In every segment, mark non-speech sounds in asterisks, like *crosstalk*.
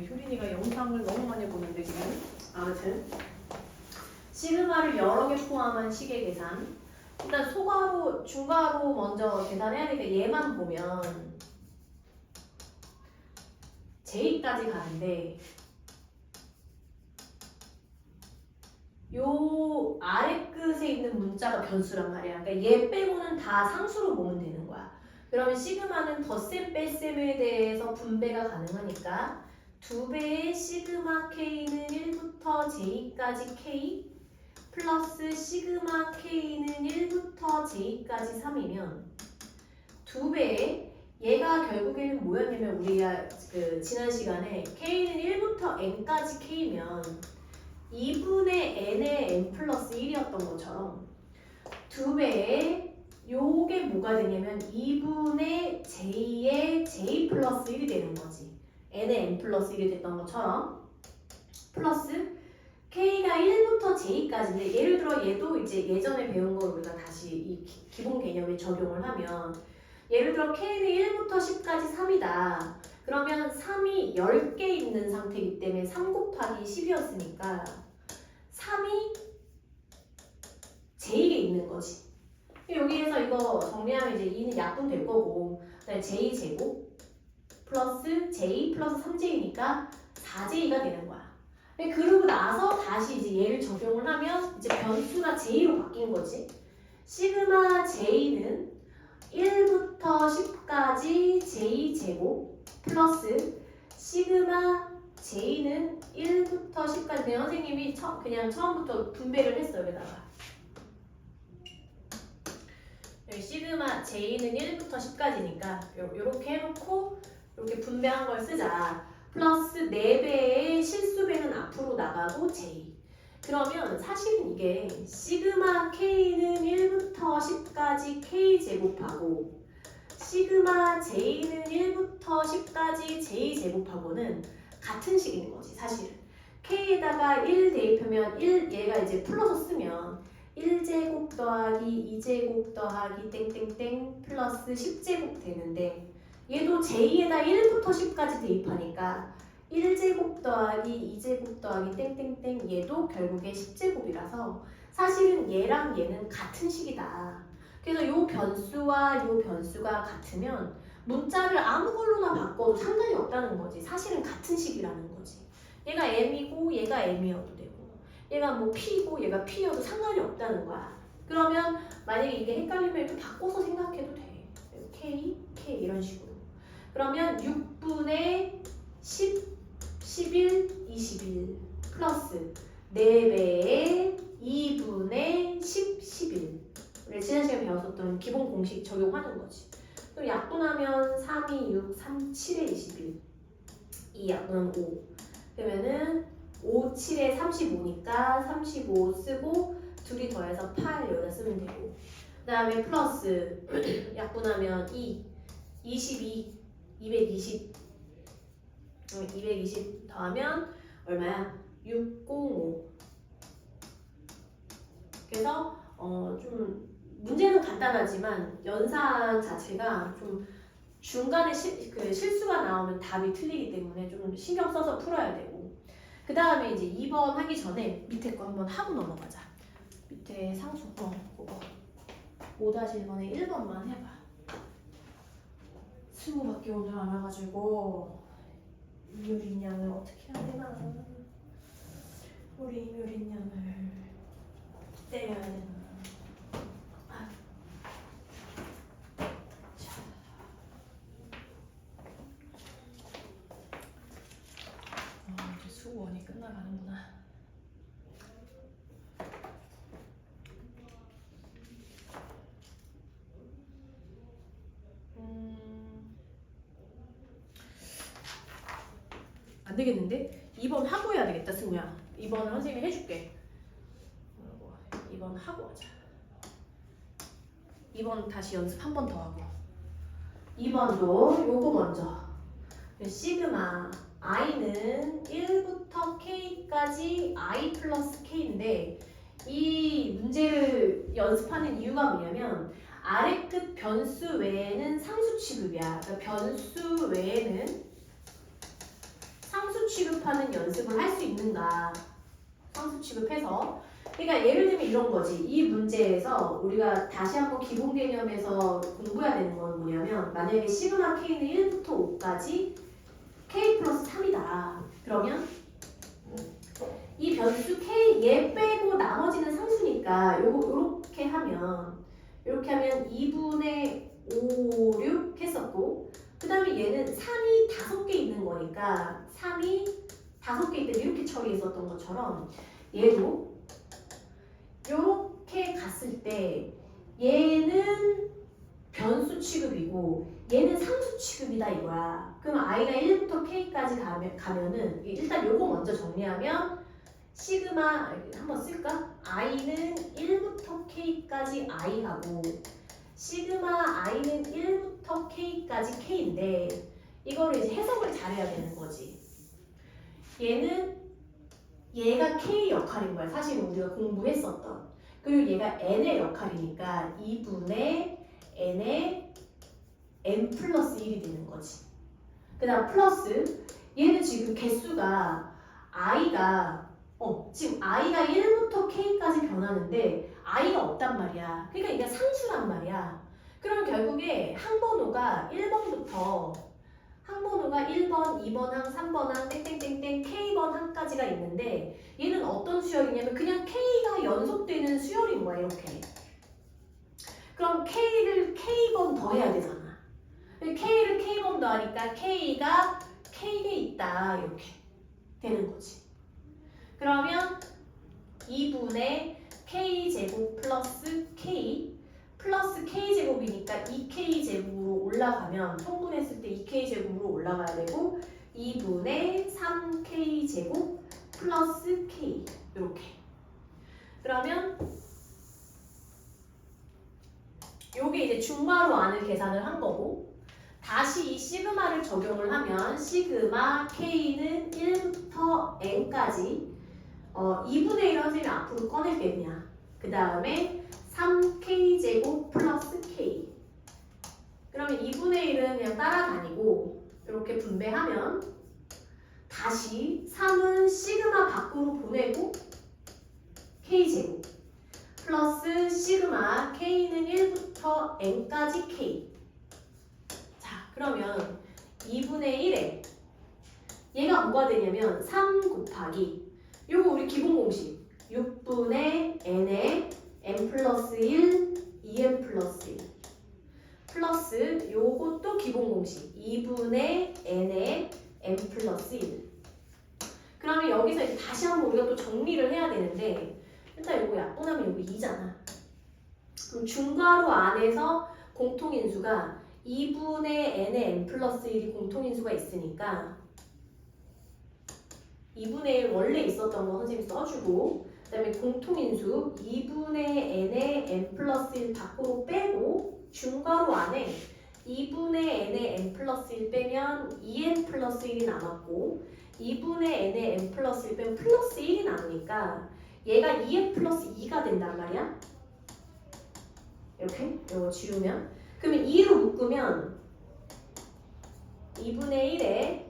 우리 효린이가 영상을 너무 많이 보는데 지금 아무튼 시그마를 여러 개 포함한 시계 계산 일단 소가로 중가로 먼저 계산해야 되니까 얘만 보면 J까지 가는데 요 아래 끝에 있는 문자가 변수란 말이야. 그러니까 얘 빼고는 다 상수로 보면 되는 거야. 그러면 시그마는 덧셈 뺄셈에 대해서 분배가 가능하니까 두 배의 시그마 k는 1부터 j까지 k 플러스 시그마 k는 1부터 j까지 3이면 두 배의 얘가 결국에는 뭐였냐면 우리가 그 지난 시간에 k는 1부터 n까지 k면 2분의 n의 n 플러스 1이었던 것처럼 두 배의 요게 뭐가 되냐면 2분의 j의 j 플러스 1이 되는 거지. N의 n 플러스 1이 됐던 것처럼 플러스 k가 1부터 j까지인데 예를 들어 얘도 이제 예전에 배운 걸 우리가 다시 이 기- 기본 개념에 적용을 하면 예를 들어 k는 1부터 10까지 3이다. 그러면 3이 10개 있는 상태이기 때문에 3 곱하기 10이었으니까 3이 j에 있는 거지. 여기에서 이거 정리하면 이제 2는 약분 될 거고 그다음에 j 제곱 플러스 j 플러스 3j니까 4j가 되는 거야. 그러고 나서 다시 이제 얘를 적용을 하면 이제 변수가 j로 바뀐 거지. 시그마 j는 1부터 10까지 j 제곱 플러스 시그마 j는 1부터 10까지 그냥 선생님이 처, 그냥 처음부터 분배를 했어요 여기다가 여기 시그마 j는 1부터 10까지니까 이렇게 해놓고 이렇게 분배한 걸 쓰자. 플러스 4배의 실수배는 앞으로 나가고 j. 그러면 사실은 이게 시그마 k는 1부터 10까지 k 제곱하고 시그마 j는 1부터 10까지 j 제곱하고는 같은 식인 거지 사실은. K에다가 1 대입하면 1 얘가 이제 풀어서 쓰면 1제곱 더하기 2제곱 더하기 땡땡땡 플러스 10제곱 되는데 얘도 j에다 1부터 10까지 대입하니까 1제곱 더하기 2제곱 더하기 땡땡땡 얘도 결국에 10제곱이라서 사실은 얘랑 얘는 같은 식이다. 그래서 요 변수와 요 변수가 같으면 문자를 아무 걸로나 바꿔도 상관이 없다는 거지. 사실은 같은 식이라는 거지. 얘가 m이고 얘가 m이어도 되고 얘가 뭐 p고 얘가 p여도 상관이 없다는 거야. 그러면 만약에 이게 헷갈리면 또 바꿔서 생각해도 돼. k, k 이런 식으로. 그러면 6분의 10, 11, 21 플러스 4배의 2분의 10, 11 우리 지난 시간에 배웠었던 기본 공식 적용하는 거지. 또 약분하면 3, 2, 6, 3, 7에 21이 약분하면 5 그러면은 5, 7에 35니까 35 쓰고 둘이 더해서 8 여기다 쓰면 되고 그 다음에 플러스 약분하면 2, 22, 220 음, 220 더하면 얼마야? 605 그래서 어, 좀 문제는 간단하지만 연산 자체가 좀 중간에 실, 그 실수가 나오면 답이 틀리기 때문에 좀 신경 써서 풀어야 되고. 그 다음에 이제 2번 하기 전에 밑에 거 한번 하고 넘어가자. 밑에 상수 어 그거. 5-1번에 1번만 해봐 수고밖에 오늘 안 와가지고 이효린 양을 어떻게 해야 되나? 우리 이효린 양을 때려야 되나 아. 자. 아, 이제 수고원이 끝나가는구나. 음. 안 되겠는데? 2번 하고 해야 되겠다, 승우야. 2번은 선생님이 해줄게. 아이고, 2번 하고 하자. 2번 다시 연습 한 번 더 하고. 2번도 요거 먼저. 시그마 i는 1부터 k까지 i 플러스 k인데 이 문제를 연습하는 이유가 뭐냐면 아래 끝 변수 외에는 상수 취급이야. 그러니까 변수 외에는 상수 취급하는 연습을 할 수 있는가? 상수 취급해서. 그러니까 예를 들면 이런 거지. 이 문제에서 우리가 다시 한번 기본 개념에서 공부해야 되는 건 뭐냐면 만약에 시그마 k는 1부터 5까지 k 플러스 3이다. 그러면 이 변수 k 얘 빼고 나머지는 상수니까 요렇게 하면 이렇게 하면 2분의 5, 6 했었고 그 다음에 얘는 3이 다섯 개 있는 거니까 3이 다섯 개 있을 때 이렇게 처리했었던 것처럼 얘도 이렇게 갔을 때 얘는 변수 취급이고 얘는 상수 취급이다 이거야. 그럼 i가 1부터 k까지 가면, 가면은 일단 요거 먼저 정리하면 시그마 한번 쓸까? i는 1부터 k까지 i하고 시그마 i는 1부터 k까지 k인데 이거를 이제 해석을 잘해야 되는 거지. 얘는 얘가 k 역할인 거야. 사실 우리가 공부했었던. 그리고 얘가 n의 역할이니까 2분의 n의 n 플러스 1이 되는 거지. 그 다음 플러스 얘는 지금 개수가 i가 어 지금 i가 1부터 k까지 변하는데 i가 없단 말이야. 그러니까 이게 상수란 말이야. 그럼 결국에 항번호가 1번부터 항번호가 1번, 2번 항, 3번 항, 땡땡땡땡 K번 항까지가 있는데 얘는 어떤 수열이냐면 그냥 K가 연속되는 수열인 거야 이렇게. 그럼 K를 K번 더 해야 되잖아. K를 K번 더 하니까 K가 K에 있다 이렇게 되는 거지. 그러면 2분의 K 제곱 플러스 K 플러스 K 제곱이니까 2K 제곱으로 올라가면 통분했을 때 2K 제곱으로 올라가야 되고 2분의 3K 제곱 플러스 K. 이렇게. 그러면 요게 이제 중괄호 안을 계산을 한 거고 다시 이 시그마를 적용을 하면 시그마 K는 1부터 N까지 어, 2분의 1을 선생님이 앞으로 꺼낼게 그냥 그 다음에 3k 제곱 플러스 k. 그러면 2분의 1은 그냥 따라다니고 이렇게 분배하면 다시 3은 시그마 밖으로 보내고 k 제곱 플러스 시그마 k는 1부터 n까지 k. 자 그러면 2분의 1에 얘가 뭐가 되냐면 3 곱하기 요거 우리 기본 공식. 6분의 n에 n 플러스 1, 2n 플러스 1 플러스 요것도 기본 공식. 2분의 n에 n 플러스 1 그러면 여기서 이제 다시 한번 우리가 또 정리를 해야 되는데 일단 요거 약분하면 요거 2잖아. 그럼 중괄호 안에서 공통인수가 2분의 n에 n 플러스 1이 공통인수가 있으니까 2분의 1 원래 있었던 거 선생님이 써주고 그 다음에 공통인수 2분의 n에 n 플러스 1 밖으로 빼고 중괄호 안에 2분의 n에 n 플러스 1 빼면 2n 플러스 1이 남았고 2분의 n에 n 플러스 1 빼면 플러스 1이 남으니까 얘가 2n 플러스 2가 된단 말이야. 이렇게 이거 지우면. 그러면 2로 묶으면 2분의 1에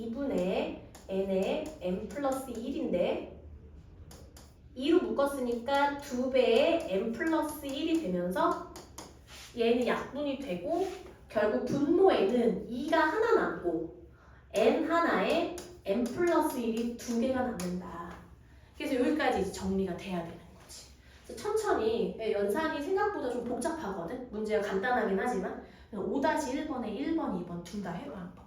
2분의 n에 n 플러스 1인데 2로 묶었으니까 2배의 n 플러스 1이 되면서 얘는 약분이 되고 결국 분모에는 2가 하나 남고 n 하나에 n 플러스 1이 두 개가 남는다. 그래서 여기까지 이제 정리가 돼야 되는 거지. 천천히 예, 연산이 생각보다 좀 복잡하거든. 문제가 간단하긴 하지만 5-1번에 1번, 2번 둘 다 해봐 한번.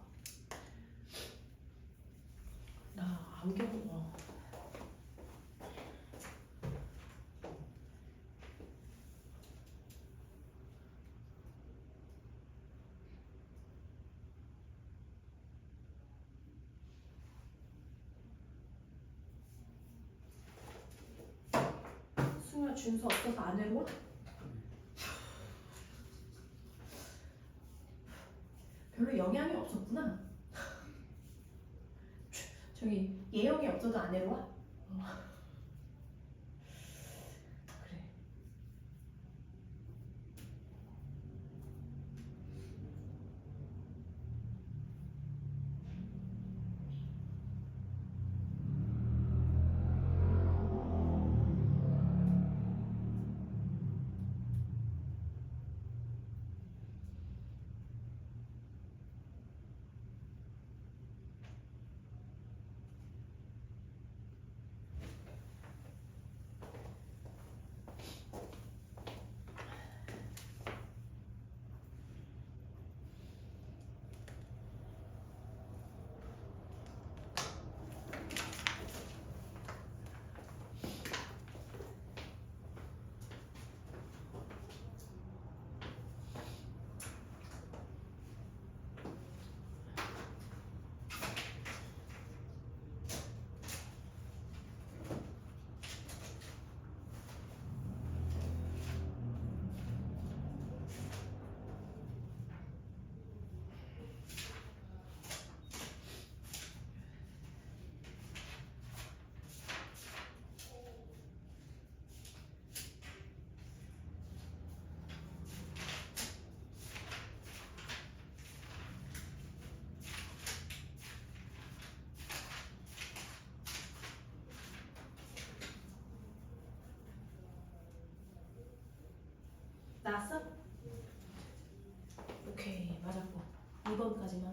나 안경 어. 승우야 준수 없어서 안 외로워? 별로 영향이 없었구나. 저기 예영이 없어도 안 외로 나왔어? 오케이 맞았고 2번까지만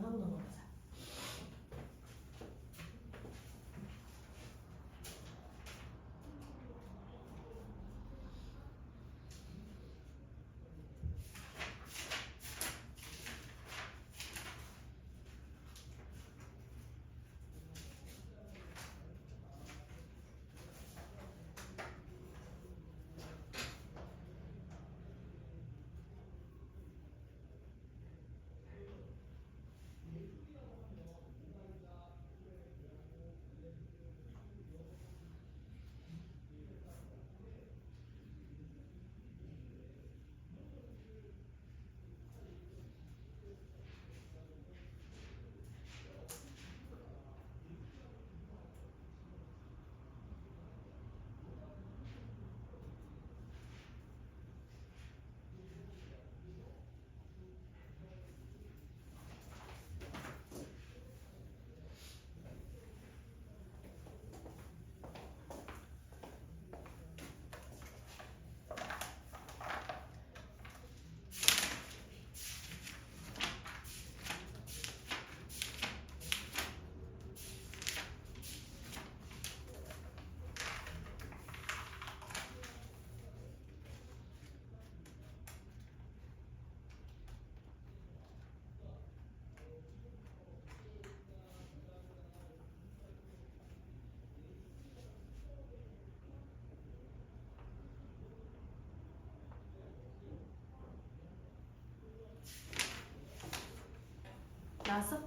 나왔어?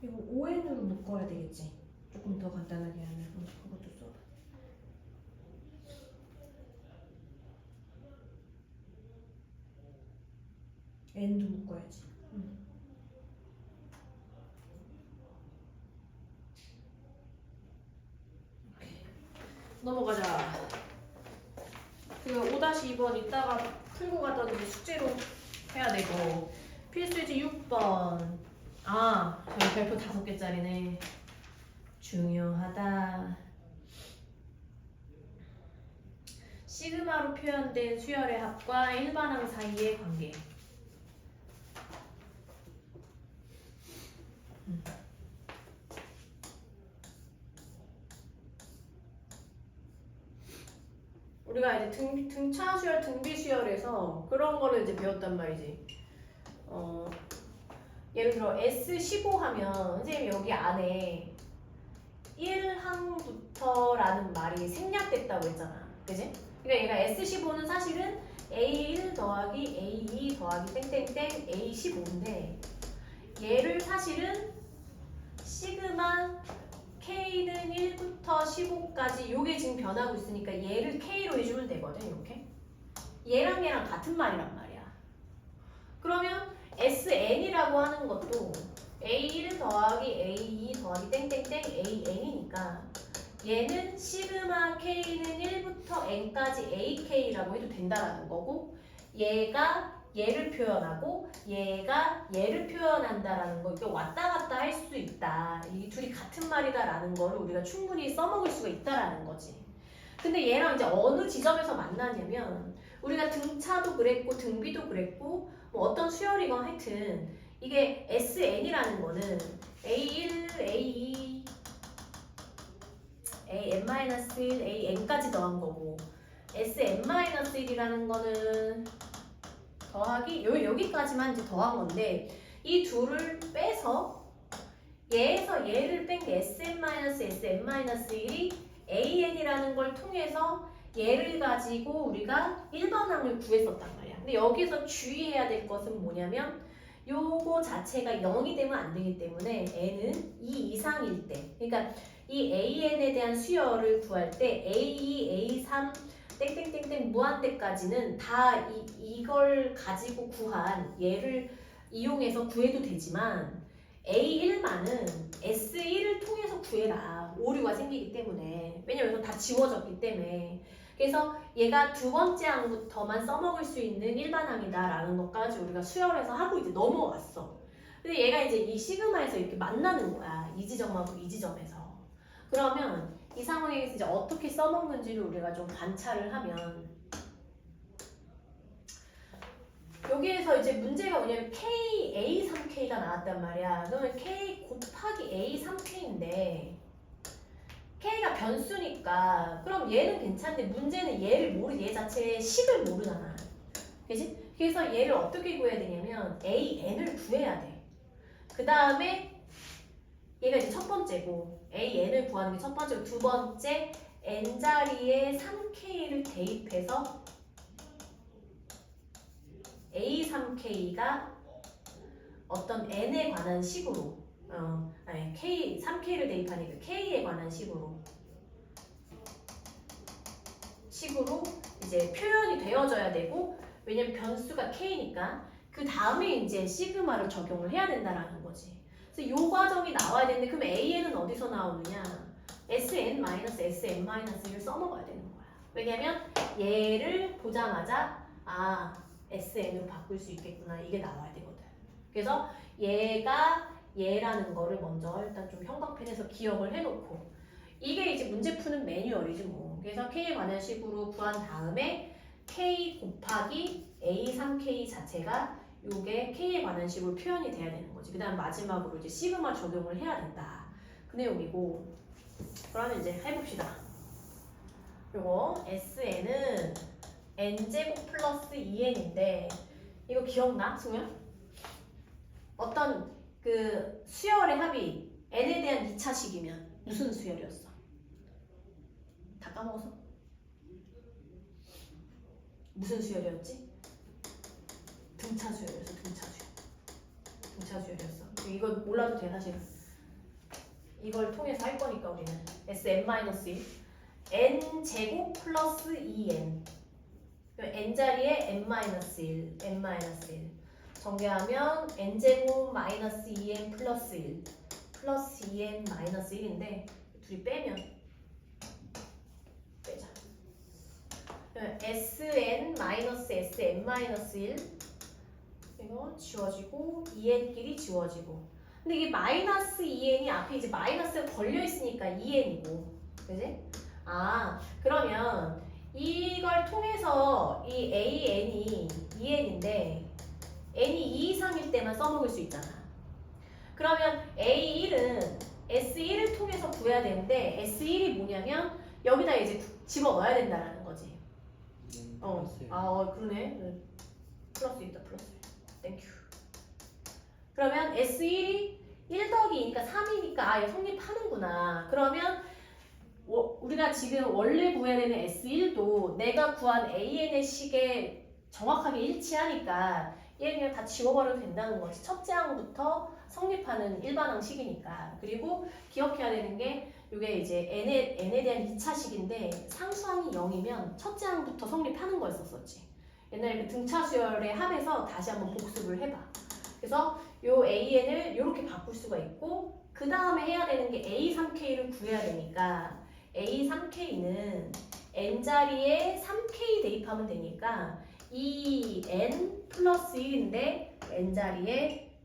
이거 ON으로 묶어야 되겠지? 조금 더 간단하게 하면 어, 그것도 써봐 N도 묶어야지 응. 넘어가자. 그 5-2번 이따가 풀고 가던 숙제로 해야 되고 필수지 6번. 아, 저희 별표 다섯 개짜리네. 중요하다. 시그마로 표현된 수열의 합과 일반항 사이의 관계. 우리가 이제 등, 등차 수열, 등비 수열에서 그런 거를 이제 배웠단 말이지. 어, 예를 들어 S15 하면 선생님 여기 안에 1항부터라는 말이 생략됐다고 했잖아. 그지? 그러니까 얘가 S15는 사실은 A1 더하기 A2 더하기 땡땡땡 A15인데 얘를 사실은 시그마 K는 1부터 15까지 요게 지금 변하고 있으니까 얘를 K로 해주면 되거든 이렇게. 얘랑 얘랑 같은 말이란 말이야. 그러면 SN이라고 하는 것도 A1 더하기 A2 더하기 땡땡땡 AN이니까 얘는 시그마 K는 1부터 N까지 AK라고 해도 된다라는 거고 얘가 얘를 표현하고 얘가 얘를 표현한다라는 거 이게 왔다 갔다 할 수 있다. 이 둘이 같은 말이다라는 거를 우리가 충분히 써먹을 수가 있다라는 거지. 근데 얘랑 이제 어느 지점에서 만나냐면 우리가 등차도 그랬고 등비도 그랬고 뭐 어떤 수열이건 하여튼 이게 SN이라는 거는 A1, A2, AN-1, AN까지 더한 거고 SN-1이라는 거는 더하기 요, 여기까지만 이제 더한 건데 이 둘을 빼서 얘에서 얘를 뺀 게 SM-SM-1이 AN이라는 걸 통해서 얘를 가지고 우리가 일반항을 구했었단 말이야. 근데 여기서 주의해야 될 것은 뭐냐면 요거 자체가 0이 되면 안 되기 때문에 n은 2 이상일 때 그러니까 이 AN에 대한 수열을 구할 때 A2, A3 땡땡땡땡 무한대까지는 다 이, 이걸 가지고 구한 얘를 이용해서 구해도 되지만 A1만은 S1을 통해서 구해라 오류가 생기기 때문에 왜냐면 다 지워졌기 때문에 그래서 얘가 두 번째 항부터만 써먹을 수 있는 일반항이다라는 것까지 우리가 수열해서 하고 이제 넘어왔어. 근데 얘가 이제 이 시그마에서 이렇게 만나는 거야. 이 지점하고 이 지점에서. 그러면 이 상황에서 이제 어떻게 써먹는지를 우리가 좀 관찰을 하면 여기에서 이제 문제가 뭐냐면 K, A3K가 나왔단 말이야. 그러면 K 곱하기 A3K인데 K가 변수니까 그럼 얘는 괜찮은데 문제는 얘를 모르 얘 자체의 식을 모르잖아. 그지? 그래서 얘를 어떻게 구해야 되냐면 AN을 구해야 돼. 그 다음에 얘가 이제 첫 번째고 AN을 구하는 게 첫 번째고 두 번째 N 자리에 3K를 대입해서 A3K가 어떤 N에 관한 식으로 어, 아니 K 3K를 대입하니까 K에 관한 식으로 식으로 이제 표현이 되어져야 되고 왜냐면 변수가 K니까 그 다음에 이제 시그마를 적용을 해야 된다라는 거지. 그래서 요 과정이 나와야 되는데 그럼 AN은 어디서 나오느냐? SN-SM-1을 써먹어야 되는 거야. 왜냐면 얘를 보자마자 아 SN으로 바꿀 수 있겠구나 이게 나와야 되거든. 그래서 얘가 얘라는 거를 먼저 일단 좀 형광펜에서 기억을 해놓고 이게 이제 문제 푸는 매뉴얼이지 뭐. 그래서 K에 관한 식으로 구한 다음에 K 곱하기 A3K 자체가 요게 K에 관한 식으로 표현이 돼야 되는 거지. 그 다음 마지막으로 이제 시그마 적용을 해야 된다. 그 내용이고 그러면 이제 해봅시다. 요거 SN은 n제곱 플러스 2n인데 이거 기억나? 승우야? 어떤 그 수열의 합이 n에 대한 2차식이면 무슨 수열이었어? 다 까먹었어? 무슨 수열이었지? 등차 수열이었어 등차 수열 등차 수열이었어 이거 몰라도 돼 사실은. 이걸 통해서 할 거니까 우리는. Sn-1 n 제곱 플러스 2n n. 자리에 n-1 n-1 전개하면 n제곱 마이너스 2n 플러스 1 플러스 2n 마이너스 1인데 둘이 빼면 빼자. sn 마이너스 sn 마이너스 1 이거 지워지고 2n끼리 지워지고 근데 이게 마이너스 2n이 앞에 이제 마이너스가 걸려 있으니까 2n이고 그지? 아 그러면 이걸 통해서 이 AN이 2N인데 N이 2 이상일 때만 써먹을 수 있잖아. 그러면 A1은 S1을 통해서 구해야 되는데 S1이 뭐냐면 여기다 이제 집어 넣어야 된다라는 거지. 어, 아 어, 그러네. 응. 플러스 있다 플러스. 땡큐. 그러면 S1이 1 더하기 2니까 3이니까 아 이거 성립하는구나. 그러면 워- 우리가 지금 원래 구해야 되는 S1도 내가 구한 AN의 식에 정확하게 일치하니까 얘 그냥 다 지워버려도 된다는 거지. 첫째 항부터 성립하는 일반 항 식이니까. 그리고 기억해야 되는 게 이게 이제 n에, n에 대한 2차식인데 상수항이 0이면 첫째 항부터 성립하는 거였었지. 옛날에 그 등차 수열의 합에서 다시 한번 복습을 해봐. 그래서 요 AN을 이렇게 바꿀 수가 있고 그 다음에 해야 되는 게 A3K를 구해야 되니까 A3K는 n 자리에 3K 대입하면 되니까 이 n 플러스 1인데 n 자리에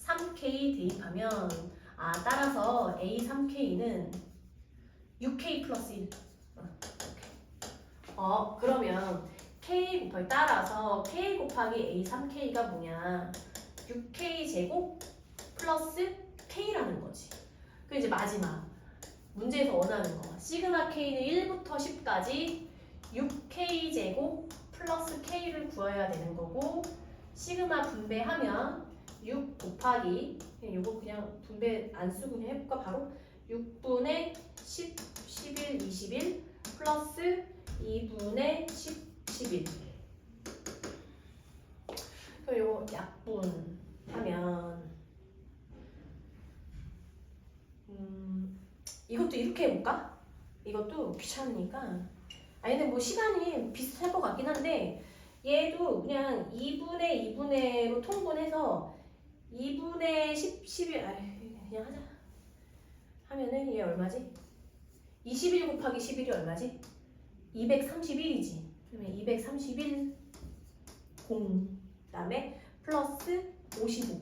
3K 대입하면 아 따라서 A3K는 6K 플러스 1 어. 어 그러면 K 곱하기 따라서 K 곱하기 A3K가 뭐냐? 6K 제곱 플러스 K라는 거지. 그 이제 마지막. 문제에서 원하는 거. 시그마 K는 1부터 10까지 6K 제곱 플러스 K를 구해야 되는 거고 시그마 분배하면 6 곱하기 그냥 요거 그냥 분배 안 쓰고 그냥 해볼까 바로? 6분의 10, 11, 21 플러스 2분의 10, 11 그럼 요거 약분 하면 음 이것도 이렇게 해볼까? 이것도 귀찮으니까 아니 근데 뭐 시간이 비슷할 것 같긴 한데 얘도 그냥 2분의 2분의로 통분해서 2분의 10, 11아 그냥 하자 하면은 얘 얼마지? 21 곱하기 11이 얼마지? 231이지. 그러면 231 0 그다음에 플러스 55.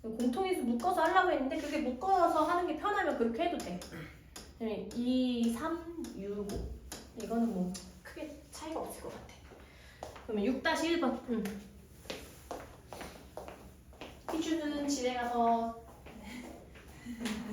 공통인수 묶어서 하려고 했는데 그게 묶어서 하는 게 편하면 그렇게 해도 돼. 2, 3, 6, 5. 이거는 뭐 크게 차이가 없을 것 같아. 그러면 6-1번. 응. 희주는 집에 가서 *laughs*